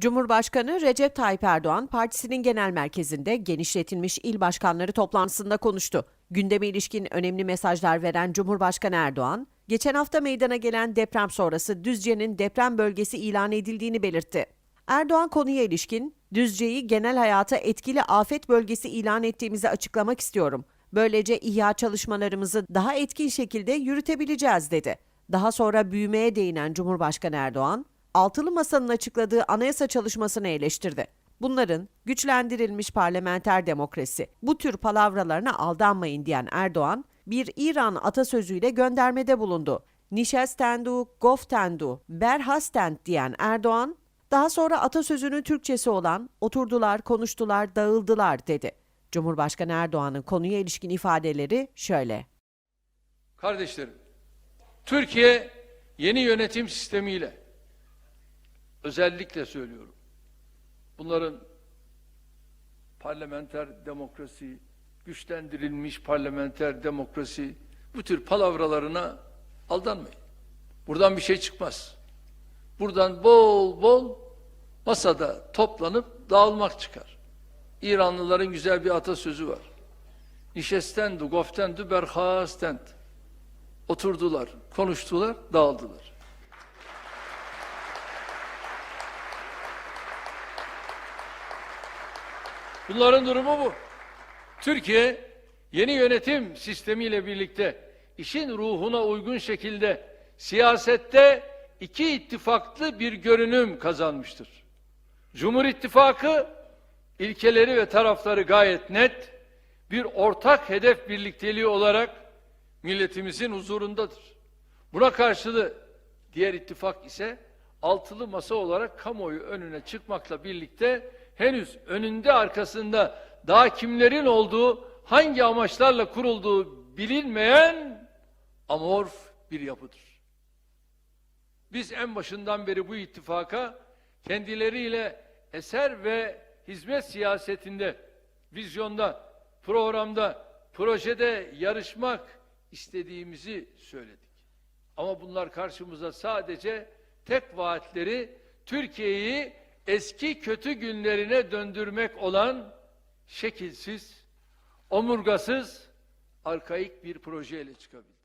Cumhurbaşkanı Recep Tayyip Erdoğan partisinin genel merkezinde genişletilmiş il başkanları toplantısında konuştu. Gündeme ilişkin önemli mesajlar veren Cumhurbaşkanı Erdoğan, geçen hafta meydana gelen deprem sonrası Düzce'nin deprem bölgesi ilan edildiğini belirtti. Erdoğan konuya ilişkin, Düzce'yi genel hayata etkili afet bölgesi ilan ettiğimizi açıklamak istiyorum. Böylece ihya çalışmalarımızı daha etkin şekilde yürütebileceğiz dedi. Daha sonra büyümeye değinen Cumhurbaşkanı Erdoğan, Altılı Masa'nın açıkladığı anayasa çalışmasını eleştirdi. Bunların güçlendirilmiş parlamenter demokrasi, bu tür palavralarına aldanmayın diyen Erdoğan, bir İran atasözüyle göndermede bulundu. Nişestendu, goftendu, berhastent diyen Erdoğan, daha sonra atasözünün Türkçesi olan oturdular, konuştular, dağıldılar dedi. Cumhurbaşkanı Erdoğan'ın konuya ilişkin ifadeleri şöyle. Kardeşlerim, Türkiye yeni yönetim sistemiyle özellikle söylüyorum. Bunların parlamenter demokrasi, güçlendirilmiş parlamenter demokrasi bu tür palavralarına aldanmayın. Buradan bir şey çıkmaz. Buradan bol bol masada toplanıp dağılmak çıkar. İranlıların güzel bir atasözü var. Nişestendu, goftendu, berhastent. Oturdular, konuştular, dağıldılar. Bunların durumu bu. Türkiye yeni yönetim sistemiyle birlikte işin ruhuna uygun şekilde siyasette iki ittifaklı bir görünüm kazanmıştır. Cumhur İttifakı ilkeleri ve tarafları gayet net bir ortak hedef birlikteliği olarak milletimizin huzurundadır. Buna karşılığı diğer ittifak ise altılı masa olarak kamuoyu önüne çıkmakla birlikte henüz önünde arkasında daha kimlerin olduğu, hangi amaçlarla kurulduğu bilinmeyen amorf bir yapıdır. Biz en başından beri bu ittifaka kendileriyle eser ve hizmet siyasetinde, vizyonda, programda, projede yarışmak istediğimizi söyledik. Ama bunlar karşımıza sadece tek vaatleri Türkiye'yi eski kötü günlerine döndürmek olan şekilsiz, omurgasız, arkaik bir projeyle çıkabildi.